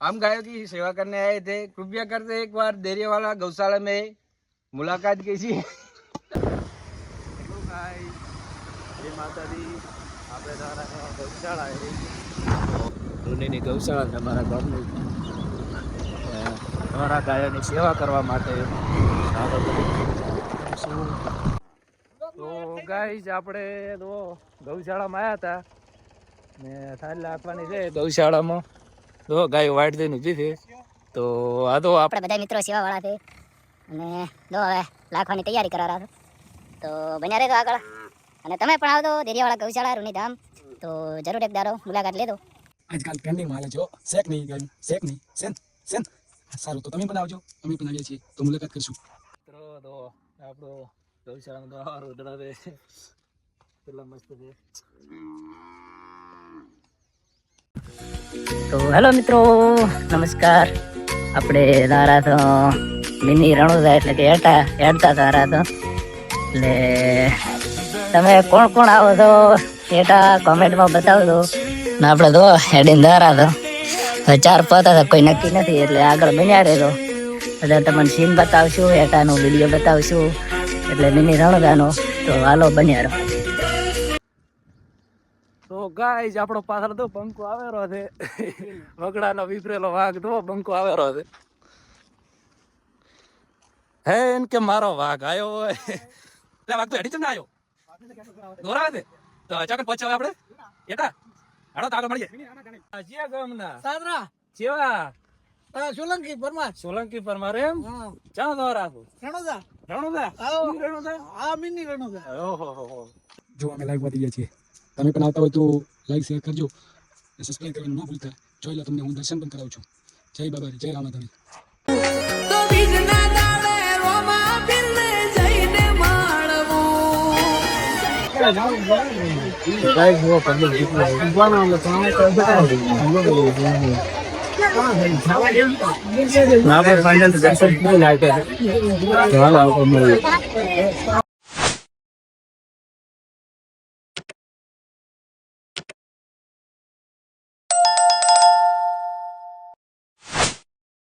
हम गायों की सेवा करने आए थे कृपया करते एक बार देरिया वाला गौशाला में मुलाकात कीजिए ધોનીની ગૌશાળા છે અમારા ગામની અ, અમારા ગાયોની સેવા કરવા માટે આગળ વધીશું. તો ગાઈસ આપણે તો ગૌશાળામાં આવ્યા હતા ને થાળી આપવાની છે ગૌશાળામાં તો ગાય વાટ દઈને ઊભી છે. તો આ તો આપણે બધા મિત્રો સેવા વાળા છે. અને જો હવે લાખવાની તૈયારી કરા છે. તો બન્યા રહેજો આગળ. અને તમે પણ આવજો દેરિયાવાળા ગૌશાળા રૂની ધામ તો જરૂર એક દારો મુલાકાત લેજો. આજકાલ ટ્રેન્ડિંગમાં માલે જો શેક નહીં ગયું. શેક નહીં. સેન સેન. સારું તો તમે પણ આવજો. અમે પણ આવીએ છીએ. તો મુલાકાત કરીશું. મિત્રો તો આપણો ગૌશાળાનો તો આ છે. પેલા મસ્ત છે. તો હેલો મિત્રો, નમસ્કાર. આપણે તારા તો મિની રણુદા એટલે કે હેઠા હેડતા તારા તો એટલે તમે કોણ કોણ આવો છો? હેઠા કોમેન્ટમાં બતાવજો. ને આપણે તો હેડીને ધારા તો ચાર પતા હતા, કોઈ નક્કી નથી, એટલે આગળ બન્યા રહેજો. એટલે તમને સીન બતાવશું, હેઠાનો વીડિયો બતાવશું, એટલે મિની રણુદાનો. તો હાલો, બન્યા રહો. તો ગાઈસ આપણો પાછળ તો બંકો આવેલો છે. વગડાનો વિપરેલો વાઘ તો બંકો આવેલો છે. હે એમ કે મારો વાઘ આવ્યો હોય? લે વાઘ તો હેડી ચમ આવ્યો દોરાવે છે. તો અચાનક પહોંચ્યા આપણે? એટા હાડો તો આગળ મળીએ. આ ગામના. સાદરા. જેવા. સોલંકી પરમાર. સોલંકી પરમાર એમ? ચા ચાલો દોરા રણોદા. રણોદા. રણુદા? આ મિની રણોદા. ઓહો હો હો. જો અમે લાઈવ વધી ગયા છીએ. તમે પણ આવતા હોય તો લાઈક શેર કરજો સબસ્ક્રાઈબ કરવાનું ન ભૂલતા. જોઈ લો તમને હું દર્શન પણ કરાવું છું. જય બાબા જય રામાધણી. આપણે ફાઇનલ દર્શન